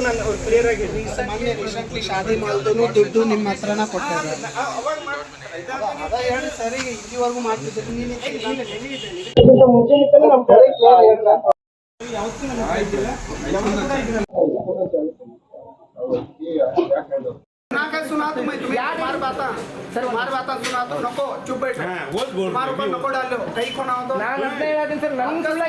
ನಾನು ಅವ್ರು ಕ್ಲಿಯರ್ ಆಗಿ ಸಾಮಾನ್ಯ ರೀಸೆಂಟ್ಲಿ ಶಾದಿ ಮಾಡಿದ್ರು ದುಡ್ಡು ನಿಮ್ಮ ಹತ್ರನ ಹೇಳಿ ಸರಿ ಇಲ್ಲಿವರೆಗೂ ಮಾಡ್ತಿದ್ರು ನೀನು ಆಯ್ತಿಲ್ಲ ಯಾವತ್ತೂ ಕೂಡ ಇದಿರಲ್ಲ नाका सुना तो मैं तुम्हें मार बाता सर मार बाता सुना तो नको चुप बैठ मार ऊपर नको डालो कहीं को ना हो तो ನಾನು ಅದನ್ನೇ ಹೇಳ್ತೀನಿ ಸರ್ ನನ್ನ ಸುಳ್ಳ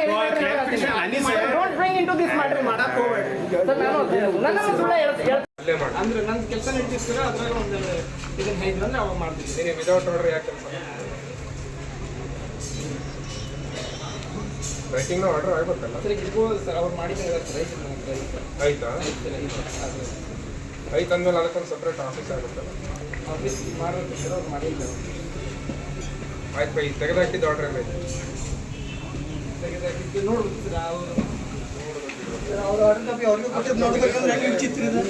don't bring into this matter ಮಾಡಕ್ ಹೋಗ್ಬೇಡಿ ಸರ್ ನಾನು ನನ್ನ ಸುಳ್ಳ ಹೇಳ್ತೀನಿ ಅಲ್ಲೇ ಮಾಡಿ ಅಂದ್ರೆ ನನ್ನ ಕೆಲಸ ನಡೀತಿರ್ತೀರ ಅದ್ರಾಗ ಒಂದು ಇದನ್ನ ಹೇಳಿದ್ರು ಅಂದ್ರೆ ಅವಾಗ ಮಾಡ್ತಿದ್ದೆ ನೀನು ವಿದೌಟ್ ಆರ್ಡರ್ ಯಾಕೆ ಕೆಲಸ ರೈಟಿಂಗ್ನ ಆರ್ಡರ್ ಆಗ್ಬೇಕಲ್ಲ? ಸರ್ ಇರ್ಬೋದು ಸರ್ ಅವ್ರು ಮಾಡಿದ್ದಾರೆ ಸರ್ ರೈಟ್. ಆಯ್ತಾ. ಐತೆ ಅಂದ್ಮೇಲೆ ಅದಕ್ಕೊಂದು ಸಪ್ರೇಟ್ ಆಫೀಸ್ ಆಗುತ್ತಲ್ಲ? ಆಫೀಸ್ ಮಾಡಬೇಕು ಸರ್ ಅವ್ರು ಮಾಡಿಲ್ಲ ಆಯ್ತು ಬೈ ತೆಗೆದಾಕಿದ್ದು ಆರ್ಡರ್ ಎಲ್ಲ ತೆಗೆದಾಕಿದ್ದು ನೋಡ್ಬೇಕು ಸರ್ ಅವರು. ಅವ್ರು ಅರ್ಧ ಕಾಪಿ ಅವ್ರಿಗೆ ಕೊಟ್ಟಿದ್ದು ನೋಡ್ಬೇಕಂದ್ರೆ ಹೆಂಗ್ ವಿಚಿತ್ರ ಇದೆ?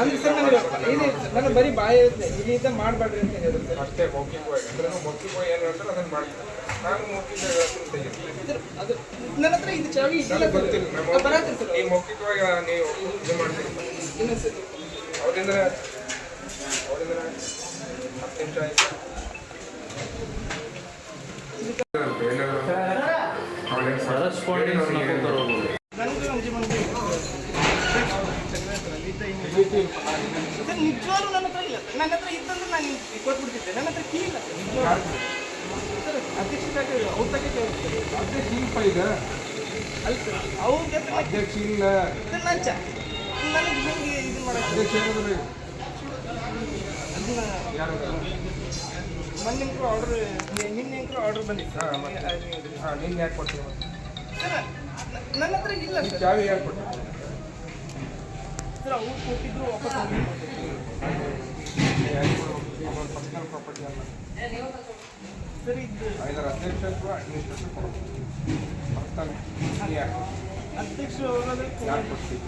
ಅಂದ್ರೆ ಸರ್ ನನಗೆ ಇದೆ ಸರ್ ನನಗೆ ಬರೀ ಬಾಯಿ ಇರುತ್ತೆ ಮಾಡಬೇಡ್ರಿ ಅಂತ ಹೇಳಿದ್ರು ಸರ್. ಅಷ್ಟೇ ಮೌಖಿಕವಾಗಿ. ಅಂದ್ರೆ ಮೌಖಿಕವಾಗಿ ಏನು ಹೇಳ್ತಾರೆ ಅದನ್ನು ಮಾಡ್ತೀವಿ. ನನ್ನ ಹತ್ರ ಇದು ಚಾವಿ ಅದು ಬರತ್ತೆ ಸರ್ ಈ ಮೌಖಿಕವಾಗಿ ನೀವು ಇದು ಮಾಡ್ತೀರಿ ಇನ್ನೊಂದು ಸರ್ ಅವರಿಂದ ಅವರಿಂದ ಹತ್ತು ನಿಮಿಷ ಆಯ್ತು ನನಗೂ ನಮ್ಮ ಜೀವನಕ್ಕೆ ಸರ್ ನಿಜವಾಗ್ಲೂ ನನ್ನ ಹತ್ರ ಇಲ್ಲ ಸರ್ ನನ್ನ ಹತ್ರ ಇತ್ತಂದ್ರೆ ನಾನು ನಿಮ್ಗೆ ಕೊಟ್ಬಿಡ್ತಿದ್ದೆ ನನ್ನ ಹತ್ರ ಕೀ ಇಲ್ಲ ಸರ್ ನಿಜವಾಗ್ಲೂ ಸರ್ ಅಧ್ಯಕ್ಷರಾಗಿ ಅವ್ರ ತಗೆ ಇಲ್ಪ ಈಗ ಅಧ್ಯಕ್ಷ ಇಲ್ಲ ಅಧ್ಯಕ್ಷ ಏನಾದ್ರು ಯಾರು ಮೊನ್ನೆ ಆರ್ಡರ್ ನಿನ್ನೆ ಆರ್ಡರ್ ಬಂದಿತ್ತು ಹಾಂ ಮತ್ತೆ ಹಾಂ ನೀನು ಯಾಕೆ ಕೊಡ್ತೀವಿ ಸರ್ ನನ್ನ ಹತ್ರ ಇಲ್ಲ ಸರ್ ಚಾವಿ ಸರ್ ಅವ್ರು ಕೊಟ್ಟಿದ್ದು ವಾಪಸ್ ಹೋಗಿ ಪರ್ಸನಲ್ ಪ್ರಾಪರ್ಟಿ ಅಲ್ಲ ಸರ್ ಇದು ಐದರ ಅಧ್ಯಕ್ಷ ಅಥವಾ ಅಡ್ಮಿನಿಸ್ಟ್ರೇಷನ್ ಕೊಡ್ತೀವಿ ಅಧ್ಯಕ್ಷರು ಯಾಕೆ ಕೊಡ್ತೀವಿ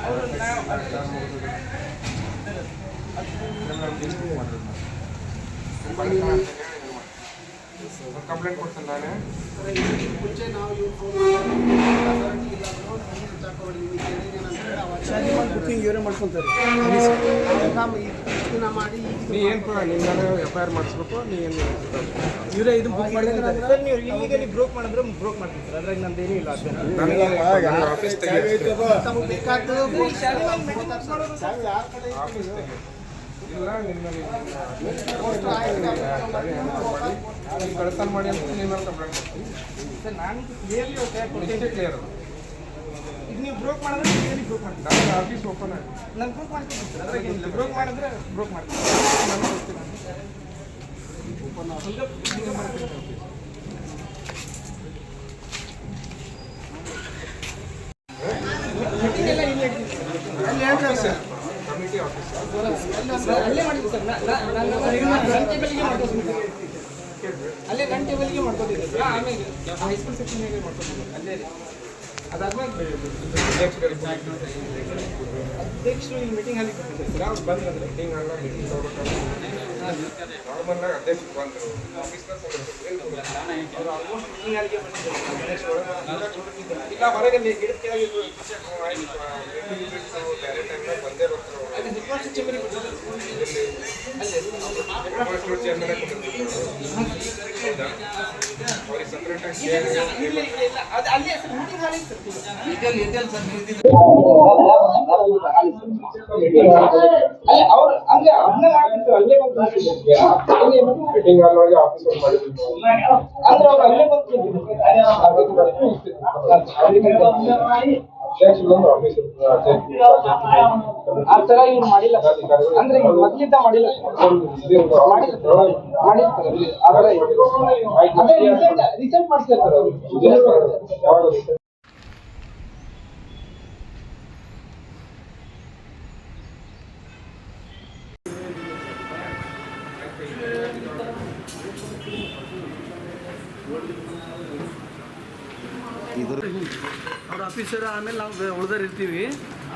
ಅವರು ನಾವು ಕಂಪ್ಲೇಂಟ್ ಕೊಡ್ತೇನೆ ನಾನೇ. ಮುಂಚೆ ನಾವು ಮಾಡಿ ಬುಕ್ಕಿಂಗ್ ಇವರೇ ಮಾಡ್ಕೊಂತಾರೆ. ಇಷ್ಟು ಮಾಡಿ ನೀ ಏನು ಕೂಡ ನಿನ್ನ ಎಫ್ ಐ ಆರ್ ಮಾಡಿಸ್ಬೇಕು ನೀ ಏನು ಇವರೇ ಇದು ಬುಕ್ ಮಾಡಿದ್ರೆ ಸರ್ ನೀವು ಇಲ್ಲಿಗಲಿ ಬ್ರೋಕ್ ಮಾಡಿದ್ರೆ ಬ್ರೋಕ್ ಮಾಡ್ತೀವಿ ಸರ್. ಅದ್ರಾಗ ಇಲ್ಲ ನನಗೆ ಆಫೀಸ್ ತಮಗೆ ಮೇಲೆ. ಆಫೀಸ್ ತೆಗಿ ಇಲ್ಲ ನಿನ್ನ ನೀನು ಮಾಡಿ ಅಂತ ಮೇಲೆ ಕಂಪ್ಲೇಂಟ್ ಸರ್ ನಾನು ಕ್ಲಿಯರ್ಲಿ ಕ್ಲಿಯರ್ ಈಗ ನೀವು ಬ್ರೋಕ್ ಮಾಡಿದ್ರೆ ಕ್ಲಿಯರ್ಲಿ ಬ್ರೋಕ್ ಮಾಡ್ತೀನಿ ನನ್ನ ಆಫೀಸ್ ಓಪನ್ ಆಗಿದೆ ನಾನು ಬ್ರೋಕ್ ಮಾಡ್ತೀನಿ ಸರ್ ಅದ್ರಾಗ ಏನಿಲ್ಲ ಬ್ರೋಕ್ ಮಾಡಿದ್ರೆ ಬ್ರೋಕ್ ಮಾಡ್ತೀನಿ ನಾನು ಕೊಡ್ತೀನಿ ಸ್ವಲ್ಪ ಇದು. ಮಾಡ್ತೀನಿ. Meeting ಎಲ್ಲ ಇಲ್ಲಿ ಇಡ್ತೀನಿ ಸರ್. ಕಮಿಟಿ ಆಫೀಸ್ ಸರ್, ಅಲ್ಲೇ ಮಾಡಿದ್ದು ಸರ್ ನಾ- ನಾ- ನಾನು ನನ್ನ ಟೇಬಲ್ಗೆ ಮಾಡ್ಕೊತೀನಿ ಅಲ್ಲೇ ನನ್ನ ಟೇಬಲ್ಗೆ ಮಾಡ್ಕೊತಿದ್ದೆ? ಸರ್ ಆಮೇಲೆ ಹೈಸ್ಕೂಲ್ ಸೆಕ್ಷನ್ಗೆ ಮಾಡ್ಕೊತಿದ್ದೆ ಅಲ್ಲೇ ರೀ ಅದಾದ್ಮೇಲೆ ಅಧ್ಯಕ್ಷರು ಈ ಮೀಟಿಂಗ್ ಅಲ್ಲಿ ಕೊಟ್ಟಿದ್ದಾರೆ ಸರ್ ಬಂದ್ರೆ ಮೀಟಿಂಗ್ ಅಲ್ಲ ಮೀಟಿಂಗ್ ನಾರ್ಮಲ್ ಆಗಿ ಅಧ್ಯಕ್ಷ ಬಂದರು ಆಫೀಸ್ನಾಗ ಅವರು ಆಲ್ಮೋಸ್ಟ್ ಮೀಟಿಂಗ್ ಅಲ್ಲಿಗೆ ಬಂದಿದ್ದಾರೆ ಅಧ್ಯಕ್ಷರು ಇಲ್ಲ ಹೊರಗೆ ಅಲ್ಲಿ ಗಿಡದ ಕೆಳಗೆ ಇದ್ರು. ಬೇರೆ ಟೈಮ್ನಾಗ ಬಂದೇ ಬರ್ತಾರೆ ಅಲ್ಲಿ ಹೆಡ್ ಮಾಸ್ಟರ್ ಚೇಂಬರಿಗೆ ಬಿಟ್ಟಿದ್ದಾರೆ. ಚೇರ್ಮನ್ ಅವ್ರಿಗೆ ಸಪ್ರೇಟ್ ಆಗಿ ಅಂದ್ರೆ ಅದನ್ನ ಅಲ್ಲೇ ಬಂದು ಅಲ್ಲೊಳಗೆ ಆಫೀಸ್ ವರ್ಕ್ ಮಾಡಿದ್ರು ಅಂದ್ರೆ ಅವ್ರು ಅಲ್ಲೇ ಬಂದು ಆಫೀಸ್ ಆ ತರ ಇವ್ರು ಮಾಡಿಲ್ಲ. ಅಂದ್ರೆ ಮೊದ್ಲಿದ್ದ ಮಾಡಿಲ್ಲ. ಮಾಡಿಲ್ಲ. ಅದೇ ರಿಸಲ್ಟ್ ರಿಸಲ್ಟ್ ಮಾಡ್ತಾರೆ ಸರ್ ಆಫೀಸರ್ ಆಮೇಲೆ ನಾವು ಉಳ್ದರ್ ಇರ್ತೀವಿ.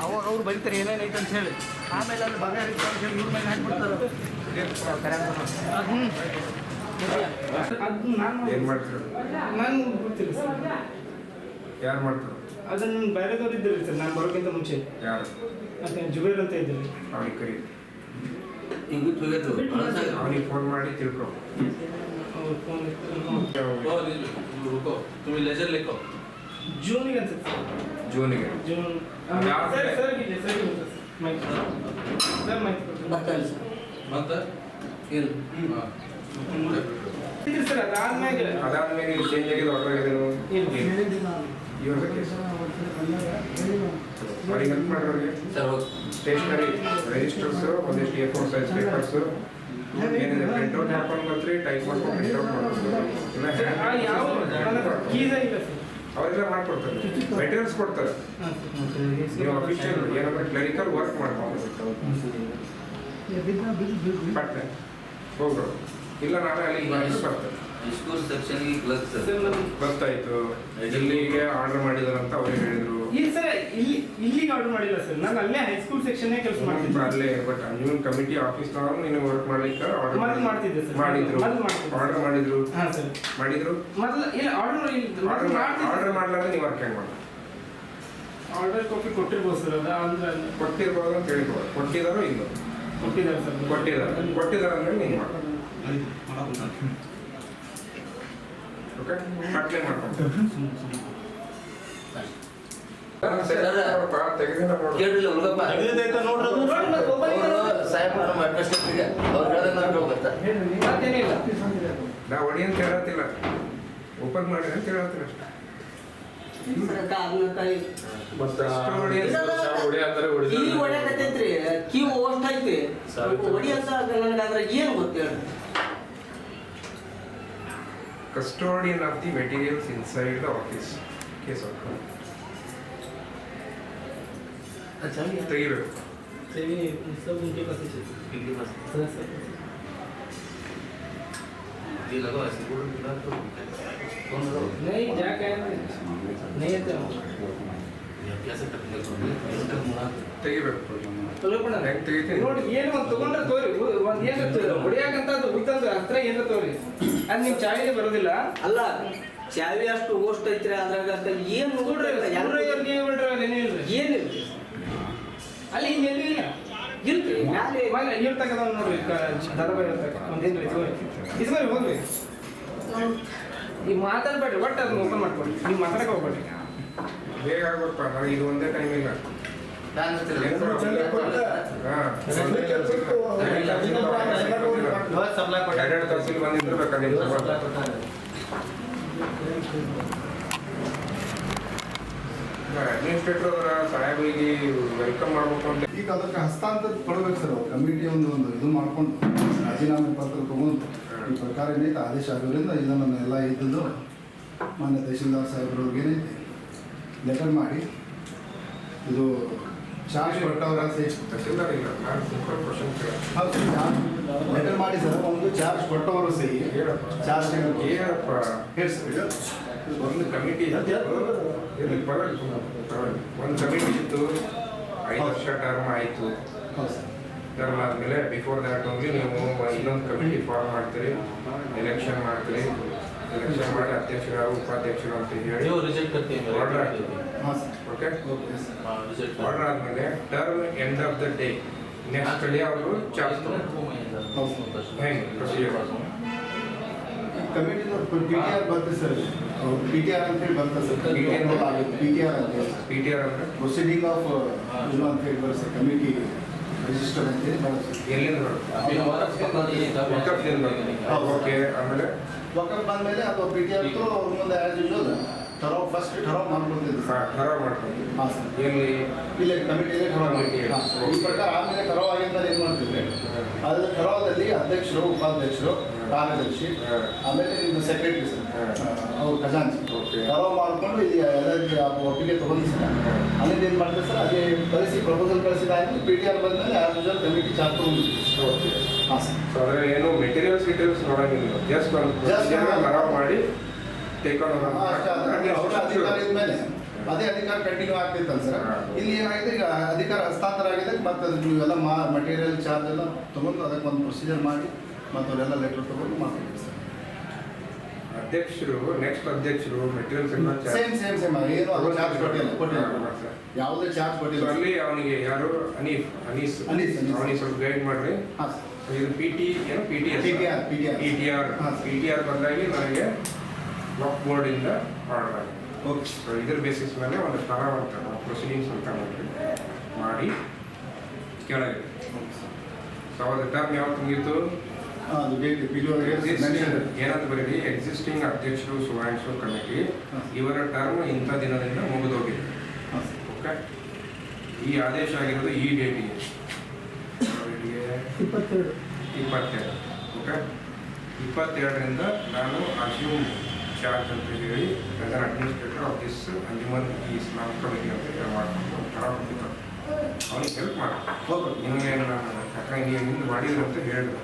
ಅವಾಗ ಅವ್ರು ಬರೀತಾರೆ ಐತೆ ಅಂತ ಹೇಳಿ. ಆಮೇಲೆ ಅಲ್ಲಿ ಬಂಗಾರ ಅಂತ ಹೇಳಿ ಇವ್ರ ಮೇಲೆ ಹಾಕ್ಬಿಡ್ತಾರೆ ಅದು ನಾನು ಏನು ಮಾಡ್ತಾರೆ? ನಾನು ಗೊತ್ತಿಲ್ಲ ಸರ್. ಯಾರು ಮಾಡ್ತಾರೆ? ಅದನ್ನು ಬೇರೆದವ್ರು ಇದ್ದೀರಿ ಸರ್. ನಾನು ಬರೋಕ್ಕಿಂತ ಮುಂಚೆ. ಯಾರು? ಮತ್ತೆ ಜುಬೇರ್ ಅಂತ ಇದ್ದಿಲ್ಲ ಅವ್ರಿಗೆ ಕರಿ. ಈಗ ಜುಬೇರ್ ಅವನಿಗೆ ಫೋನ್ ಮಾಡಿ ತಿಳ್ಕೊ. ಫೋನ್ ರುಕೋ. ತುಮಿ ಲೆಜರ್ ಲಿಖೋ ಜೂನಿಗೆ ಅನ್ಸುತ್ತೆ. ಜೂನಿಗೆ. ಜೂನ್. ಯಾವ ಸರ್? ಸರ್ ಇದೆ ಸರ್ ಇದೆ sir. Mike sir. Mike sir. ಮತ್ತ? ಏನು ಇದ್ರಿ ಸರ್ ಅದಾದ್ಮೇಲೆ. ಅದಾದ್ಮೇಲೆ ನೀವು ಚೇಂಜ್ ಆಗಿದೆ ಆರ್ಡರ್ ಆಗಿದೆ ಇವಾಗ ಕೇಸ್ ಅವ್ರಿಗೆ ಹೆಲ್ಪ್ ಮಾಡ್ರಿ ಅವ್ರಿಗೆ ಸ್ಟೇಷನರಿ ರಿಜಿಸ್ಟರ್ಸ್ ಒಂದಿಷ್ಟು ಎ ಫೋರ್ ಸೈಜ್ ಪೇಪರ್ಸ್ ಏನಿದೆ ಪ್ರಿಂಟ್ಔಟ್ ಮಾಡ್ಕೊಂಡು ಬರ್ತೀರಿ ಟೈಪ್ ಮಾಡ್ಕೊಂಡು ಪ್ರಿಂಟ್ಔಟ್ ಮಾಡ್ಕೊಂಡು ಅವರೆಲ್ಲ ಮಾಡ್ಕೊಡ್ತಾರೆ. ಮೆಟೀರಿಯಲ್ಸ್ ಕೊಡ್ತಾರೆ. ನೀವು ಅಫಿಷಿಯಲ್ ಏನಂದ್ರೆ ಕ್ಲರಿಕಲ್ ವರ್ಕ್ ಮಾಡ್ಕೊಂಡು ಹೋಗ್ರು ಇಲ್ಲ ನಾಳೆ ಅಲ್ಲಿ ಬಂದು ಬರ್ತಾರೆ. ಸೆಕ್ಷನ್ಗೆ ಆರ್ಡರ್ ಮಾಡಿದಾರಂತ ಅವ್ರು ಹೇಳಿದ್ರು. ಇಲ್ಲ ಇಲ್ಲಿ ಇಲ್ಲಿಗೆ ಆರ್ಡರ್ ಮಾಡಿಲ್ಲ ಸರ್ ನಾನು ಅಲ್ಲೇ ಹೈಸ್ಕೂಲ್ ಸೆಕ್ಷನ್ನೇ ಕೆಲಸ ಮಾಡ್ತಿದ್ದೆ. ಅಲ್ಲೇ ಬಟ್ ಇವನ್ ಕಮಿಟಿ ಆಫೀಸ್ನವರು ನೀನು ವರ್ಕ್ ಮಾಡ್ಲಿಕ್ಕೆ ಆರ್ಡರ್ ಆರ್ಡರ್ ಮಾಡ್ತಿದ್ದೆ ಸರ್. ಮಾಡಿದ್ರು. ಮೊದಲು ಮಾಡ್ತಿದ್ದೆ. ಆರ್ಡರ್ ಮಾಡಿದ್ರು. ಹಾಂ ಸರ್ ಮಾಡಿದ್ರು? ಮೊದಲು ಇಲ್ಲ ಆರ್ಡರ್ ಆರ್ಡರ್ ಮಾಡ್ತಿದ್ದೆ ಆರ್ಡರ್ ಮಾಡ್ಲಾರ್ದೆ ನೀವು ವರ್ಕ್ ಹೆಂಗ್ ಮಾಡಿ ಆರ್ಡರ್ ಕಾಪಿ ಕೊಟ್ಟಿರ್ಬೋದು ಸರ್ ಅದ ಅಂದ್ರೆ ಕೊಟ್ಟಿರ್ಬೋದು ಅಂತ ಹೇಳ್ಬೋದು. ಕೊಟ್ಟಿದಾರೋ ಇಲ್ಲ? ಕೊಟ್ಟಿದ್ದಾರೆ ಸರ್ ಕೊಟ್ಟಿದ್ದಾರೆ. ಕೊಟ್ಟಿದ್ದಾರೆ ಅಂದ್ರೆ ನೀವು ಮಾಡಿ. ಓಕೆ ಕಟ್ಲೆ ಮಾಡ್ಕೊಂಡು. ಕೇಳಿಲ್ಲ ಹುಡುಗಪ್ಪ ಸಾಹೇಬ್ ನಮ್ಮ ಅಡ್ಮಿನಿಸ್ಟ್ರೇಟಿವ್ಗೆ ಅವ್ರು ನಾವು ಅಂತ ಹೇಳತ್ತಿಲ್ಲ. ಓಪನ್ ಮಾಡಿ ಅಂತ ಹೇಳತ್ತೀನಿ ಅಷ್ಟೇ. ಕೀ ಹೊಡ್ಯಾಕತ್ತೈತ್ರಿ ಕೀ ಓಸ್ಟ್ ಐತಿ. ಹೊಡಿ ಅಂತ ನನಗೆ ಅದ್ರ ಏನು ಗೊತ್ತೇಳಿ custodian of the materials inside the office. Case of ತೆಗಿಬೇಕು ಸೇವಿ सब उनके पास ही चाहिए सर सर ये लगा ऐसे बोलो मिला तो कौन रहो नहीं जा के नहीं है तो ये कैसे करने को इसका मुरा ತೆಗಿಬೇಕು ಚಲೋ ಪಡ ಹೆಂಗ್ ತೆಗಿತೀನಿ ನೋಡಿ ಏನು ಒಂದು ತಗೊಂಡ್ರೆ ತೋರಿ ಒಂದು ಏನು ಹೊಡಿಯಾಕಂತ ಅದು ಉಳಿತಂದ್ರೆ ಅಸ್ತ್ರ ಏನ್ರ ತೋರಿ ಅದು ನಿಮ್ಮ ಚಾವಿಗೆ ಬರೋದಿಲ್ಲ ಅಲ್ಲ ಚಾವಿ ಅಷ್ಟು ಓಸ್ಟ್ ಐತ್ರಿ ಅದ್ರಾಗ ಅಂತ ಏನು ನೋಡ್ರಿ ಎಲ್ಲರೂ ನೀವು ಬಿಡ್ರಿ ಅಲ್ಲಿ ಇಲ್ಲ? ಇಲ್ರಿ. ಮ್ಯಾಲೆ ಮನೆ ಇವ್ರು ತಗದವ್ ನೋಡ್ರಿ ಇರ್ತಕ್ಕ ಒಂದೇನು ಇಸ್ಕೊರಿ ಹೋಗ್ರಿ ಈಗ ಮಾತಾಡ್ಬೇಡ್ರಿ ಒಟ್ಟು ಅದನ್ನ ಓಪನ್ ಮಾಡ್ಕೊಡಿ. ನೀವು ಮಾತಾಡಕ್ಕೆ ಹೋಗ್ಬೇಡ್ರಿ. ಬೇಗ ಆಗ್ಬೇಕಪ್ಪ ನನಗೆ ಇದು ಒಂದೇ ಟೈಮ್ ಇಲ್ಲ ಎರಡೆರಡು ತಹಸೀಲ್ ಬಂದಿದ್ರೆ ಬೇಕಾದ್ರೆ ಅಡ್ಮಿನಿಸ್ಟ್ರೇಟರ್ ಅವರ ಸಾಹೇಬರಿಗೆ ವೆಲ್ಕಮ್ ಮಾಡಬೇಕು ಅಂತ. ಈಗ ಅದಕ್ಕೆ ಹಸ್ತಾಂತರ ಕೊಡ್ಬೇಕು ಸರ್ ಅವ್ರು ಕಮಿಟಿ ಒಂದು ಒಂದು ಇದು ಮಾಡ್ಕೊಂಡು ರಾಜೀನಾಮೆ ಪತ್ರ ತಗೊಂಡು ಈ ಪ್ರಕಾರ ಏನೈತೆ ಆದೇಶ ಆಗೋದ್ರಿಂದ ಇದನ್ನು ಎಲ್ಲ ಇದ್ದದ್ದು ಮಾನ್ಯ ತಹಶೀಲ್ದಾರ್ ಸಾಹೇಬ್ರವ್ರಿಗೆ ಏನೈತೆ? ಲೆಟರ್ ಮಾಡಿ ಇದು ಚಾರ್ಜ್ ಕೊಟ್ಟವರ ತಹಸೀಲ್ದಾರ್ ಇಲ್ಲ ಹೌದು ಲೆಟರ್ ಮಾಡಿ ಸರ್ ಒಂದು ಚಾರ್ಜ್ ಕೊಟ್ಟವರು ಸಹಿ ಹೇಳಪ್ಪ. ಚಾರ್ಜ್ ಏನಪ್ಪ ಹೇಳಿ ಸರ್ ಒಂದು ಕಮಿಟಿ ಒಂದು ಕಮಿಟಿ ಇತ್ತು ಐದು ವರ್ಷ ಟರ್ಮ್ ಆಯಿತು. ಟರ್ಮ್ ಆದಮೇಲೆ ಬಿಫೋರ್ ದ್ಯಾಟ್ ಓನ್ಲಿ ನೀವು ಇನ್ನೊಂದು ಕಮಿಟಿ ಫಾರ್ಮ್ ಮಾಡ್ತೀರಿ ಎಲೆಕ್ಷನ್ ಮಾಡ್ತೀರಿ. ಎಲೆಕ್ಷನ್ ಮಾಡಿ ಅಧ್ಯಕ್ಷರು ಉಪಾಧ್ಯಕ್ಷರು ಅಂತ ಹೇಳಿ. ಆರ್ಡರ್ ಆಗ್ತೀವಿ ಓಕೆ ಆರ್ಡರ್ ಆದಮೇಲೆ term end of the day next day ಅವರು ಚಾರ್ಜ್ ಹೆಂಗೆ ಪ್ರೊಸೀಜರ್ ಕಮಿಟಿ ಬರ್ತೀವಿ ಸರ್. ಪಿ ಟಿ ಆರ್ ಅಂತೇಳಿ ಬರ್ತದೆ ಸರ್ ಪಿ ಟಿ ಆರ್ ಅಂತ ಹೇಳಿ ಪಿ ಟಿ ಆರ್ ಅಂದರೆ ಪ್ರೊಸೀಡಿಂಗ್ ಆಫ್ ಇದು ಅಂತ ಹೇಳಿ ಬರುತ್ತೆ ಕಮಿಟಿ ರಿಜಿಸ್ಟರ್ ಅಂತೇಳಿ ಬರುತ್ತೆ ಎಲ್ಲಿಂದ ಬರುತ್ತೆ ಓಕೆ ಆಮೇಲೆ ವಕಫ್ ಬಂದಮೇಲೆ ಅದು ಪಿ ಟಿ ಆರ್ ಅವ್ರ ಮುಂದೆ ಆ್ಯಸ್ ಯೂಶುವಲ್ ಠರಾವ್ ಫಸ್ಟ್ ಠರಾವ್ ಮಾಡ್ಕೊತಿದ್ರು ಹಾ, ಸರ್ ಠರಾವ್ ಮಾಡ್ಕೊಂಡು ಹಾಂ ಸರ್ ಎಲ್ಲಿ ಇಲ್ಲೇ ಕಮಿಟಿಯಲ್ಲಿ ಠರಾವ್ Committee ಮಾಡಿ ಅಲ್ಲಿ. ಈ ಪ್ರಕಾರ ಆಮೇಲೆ ಠರಾವ್ ಆಗಿದ್ಮೇಲೆ ಏನು ಮಾಡ್ತಿದ್ರೆ ಅದ್ರ ಠರಾವದಲ್ಲಿ ಅಧ್ಯಕ್ಷರು ಉಪಾಧ್ಯಕ್ಷರು ಕಾರ್ಯದರ್ಶಿ ಹಾ. ಆಮೇಲೆ ಇದು ಸೆಕ್ರೆಟರಿ ಸರ್ ಹಾ. ಅವ್ರು ಖಜಾಂಚಿ. ಠರಾವ್ ಮಾಡಿಕೊಂಡು ಇಲ್ಲಿ ಎಲ್ಲ ಆ ಒಪ್ಪಿಗೆ ತಗೊಂಡು ಸರ್ ಅಲ್ಲಿಂದ ಏನು ಮಾಡ್ತಾರೆ ಸರ್ ಅದೇ ಕಳಿಸಿ ಪ್ರಪೋಸಲ್ ಕಳಿಸಿದಾಗಿ ಪಿ ಟಿ ಆರ್ ಬಂದಮೇಲೆ ಆರು ಹಜಾರ್ ಕಮಿಟಿ ಚಾರ್ಜ್ ಓಕೆ ಹಾಂ. ಸರ್ ಏನು ಮೆಟೀರಿಯಲ್ಸ್ ಗಿಟೀರಿಯಲ್ಸ್ ನೋಡಂಗಿಲ್ಲ ಜಸ್ಟ್ ಒಂದು Just ಪ್ರೊಸೀಜರ್ ಮಾಡಿ ಟೇಕ್ ಆನ್ ಅಷ್ಟೇ. ಅದೇ ಅವ್ರ ಅಧಿಕಾರ ಇದ್ಮೇಲೆ ಅದೇ ಅಧಿಕಾರ ಕಂಟಿನ್ಯೂ ಆಗ್ತಿತ್ತಲ್ಲ ಸರ್ ಇಲ್ಲಿ ಏನಾಗಿದೆ ಈಗ ಅಧಿಕಾರ ಹಸ್ತಾಂತರ ಆಗಿದೆ ಮತ್ತೆ ಅದಕ್ಕೆ ನೀವೆಲ್ಲ ಮಾ ಮಟೀರಿಯಲ್ ಚಾರ್ಜ್ ಎಲ್ಲ ತೊಗೊಂಡು ಅದಕ್ಕೆ ಒಂದು ಪ್ರೊಸೀಜರ್ ಮಾಡಿ ಮತ್ತು ಅವರೆಲ್ಲ ಲೆಟರ್ ತಗೊಂಡು ಮಾಡ್ತೀವಿ ಅಧ್ಯಕ್ಷರು ನೆಕ್ಸ್ಟ್ ಅಧ್ಯಕ್ಷರು ಮೆಟೀರಿಯಲ್ ಸೇಮ್ ಸೇಮ್ ಸೇಮ್ ಏನು ಅದು ಚಾರ್ಜ್ ಕೊಟ್ಟಿಲ್ಲ. ಕೊಟ್ಟಿಲ್ಲ ಸರ್. ಯಾವುದೇ ಚಾರ್ಜ್ ಕೊಟ್ಟಿಲ್ಲ. ಅಲ್ಲಿ ಅವನಿಗೆ ಯಾರು? ಅನೀಫ್ ಅನೀಸ್. ಅನೀಸ್. ಅವನಿಗೆ ಸ್ವಲ್ಪ ಗೈಡ್ ಮಾಡ್ರಿ. ಹಾಂ ಇದು ಪಿ ಟಿ ಏನು? P T S T R P T R ಹಾ. ಪಿ ಟಿ ಆರ್ ಬಂದಾಗಿ ನನಗೆ ಬ್ಲಾಕ್ ಬೋರ್ಡಿಂದ ಆರ್ಡರ್ ಆಗಿದೆ. ಓಕೆ ಸೊ ಇದ್ರ ಬೇಸಿಸ್ ಮೇಲೆ ಒಂದು ಸ್ಥಳ ಅಂತ ಪ್ರೊಸೀಡಿಂಗ್ಸ್ ಅಂತ ಮಾಡಿ ಮಾಡಿ ಕೆಳಗೆ ಸೊ ಅವಾಗ ಟರ್ಮ್ ಯಾವತ್ತು ಮುಗೀತು ಅದು ಡೇಟ್ ಬರೀರಿ ಎಕ್ಸಿಸ್ಟಿಂಗ್ ಅಧ್ಯಕ್ಷರು ಸುವಾಂಶು ಕಮಿಟಿ. ಇವರ ಟರ್ಮ್ ಇಂಥ ದಿನದಿಂದ ಮುಗಿದೋಗಿದೆ. ಓಕೆ? ಈ ಆದೇಶ ಆಗಿರೋದು ಈ ಡೇಟಿಗೆ ಇಪ್ಪತ್ತೆರಡು. ಇಪ್ಪತ್ತೆರಡು. ಓಕೆ? ಇಪ್ಪತ್ತೆರಡರಿಂದ ನಾನು ಅಸ್ಯೂಮ್ ಚಾರ್ಜ್ ಅಂತ ಹೇಳಿ as an administrator of this Anjuman e Islam committee ಅಂತ ಹೇಳಿ ಮಾಡ್ಕೊಂಡು ಕೊಟ್ಟಿದ್ದಾರೆ ಅವನಿಗೆ ಹೆಲ್ಪ್ ಮಾಡಿ. ಏನು ನಾನು ಯಾಕಂದ್ರೆ ನೀವು ಹಿಂದೆ ಮಾಡಿದ್ರು ಅಂತ ಹೇಳಿದ್ರು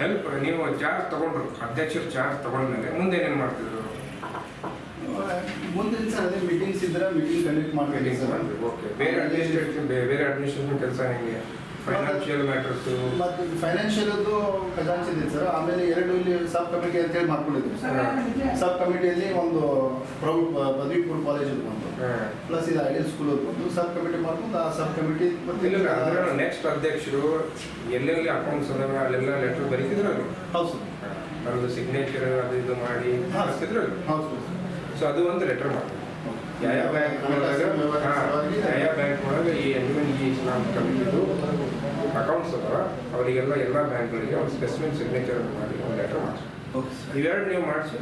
ಹೆಲ್ಪ್ ನೀವು ಚಾರ್ಜ್ ತಗೊಂಡ್ರು. ಅಧ್ಯಕ್ಷರು ಚಾರ್ಜ್ ತಗೊಂಡ್ಮೇಲೆ ಮುಂದೆ ಏನೇನು ಮಾಡ್ತಿದ್ರು? ಮುಂದಿನ ಸರ್ ಅದೇ ಮೀಟಿಂಗ್ಸ್ ಇದ್ರೆ ಮೀಟಿಂಗ್ ಕಂಡಕ್ಟ್ ಮಾಡ್ಬೇಕು. ಸರ್ ಓಕೆ ಬೇರೆ ಅಡ್ಮಿನಿಸ್ಟ್ರೇಷನ್ ಬೇರೆ ಅಡ್ಮಿನಿಸ್ಟ್ರೇಷನ್ ಕೆಲಸ ಹೆಂಗೆ? ಫೈನಾನ್ಷಿಯಲ್ ಮ್ಯಾಟರ್ಸ್ ಮತ್ತು ಫೈನಾನ್ಷಿಯಲ್ದು ಇದೆ ಸರ್ ಆಮೇಲೆ ಎರಡು ಇಲ್ಲಿ ಸಬ್ ಕಮಿಟಿ ಅಂತೇಳಿ ಮಾಡ್ಕೊಂಡಿದ್ವಿ ಸರ್ ಸಬ್ ಕಮಿಟಿಯಲ್ಲಿ ಒಂದು ಪ್ರೌಢ ಪದವಿಪೂರ್ವ ಕಾಲೇಜ್ ಬಂತು ಪ್ಲಸ್ ಇದು ಐಡಿಯಲ್ ಸ್ಕೂಲ್ ಬಂದು ಸಬ್ ಕಮಿಟಿ ಮಾಡ್ಕೊಂಡು ಆ ಸಬ್ ಕಮಿಟಿ ಮತ್ತೆ ನೆಕ್ಸ್ಟ್ ಅಧ್ಯಕ್ಷರು ಎಲ್ಲೆಲ್ಲಿ ಅಕೌಂಟ್ಸ್ ಅದಾವ ಅಲ್ಲೆಲ್ಲ ಲೆಟರ್ ಬರೀತಿದ್ರು ಹೌದು ಸರ್ ಅವ್ರದ್ದು ಸಿಗ್ನೇಚರ್ ಅದು ಇದು ಮಾಡಿ ಕಳಿಸ್ತಿದ್ರು ಹೌದು ಸರ್ ಸೊ ಅದು ಒಂದು ಲೆಟರ್ ಮಾಡ್ತಾರೆ ಯಾವ ಬ್ಯಾಂಕ್ ಒಳಗೆ ಯಾವ ಬ್ಯಾಂಕ್ ಒಳಗೆ ಈ ಎನ್ವಿನ್ ಈ ಇಸ್ಲಾಂ ಕಮಿಟಿದು ಅಕೌಂಟ್ಸ್ ಅದರ ಅವರಿಗೆಲ್ಲ ಎಲ್ಲ ಬ್ಯಾಂಕ್ಗಳಿಗೆ ಒಂದು ಸ್ಪೆಸಿಫಿಕ್ ಸಿಗ್ನೇಚರ್ ಮಾಡಿ ಒಂದು ಲೆಟರ್ ಮಾಡಿಸಿ. ಇವೆರಡು ನೀವು ಮಾಡಿಸಿ.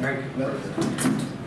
Thank you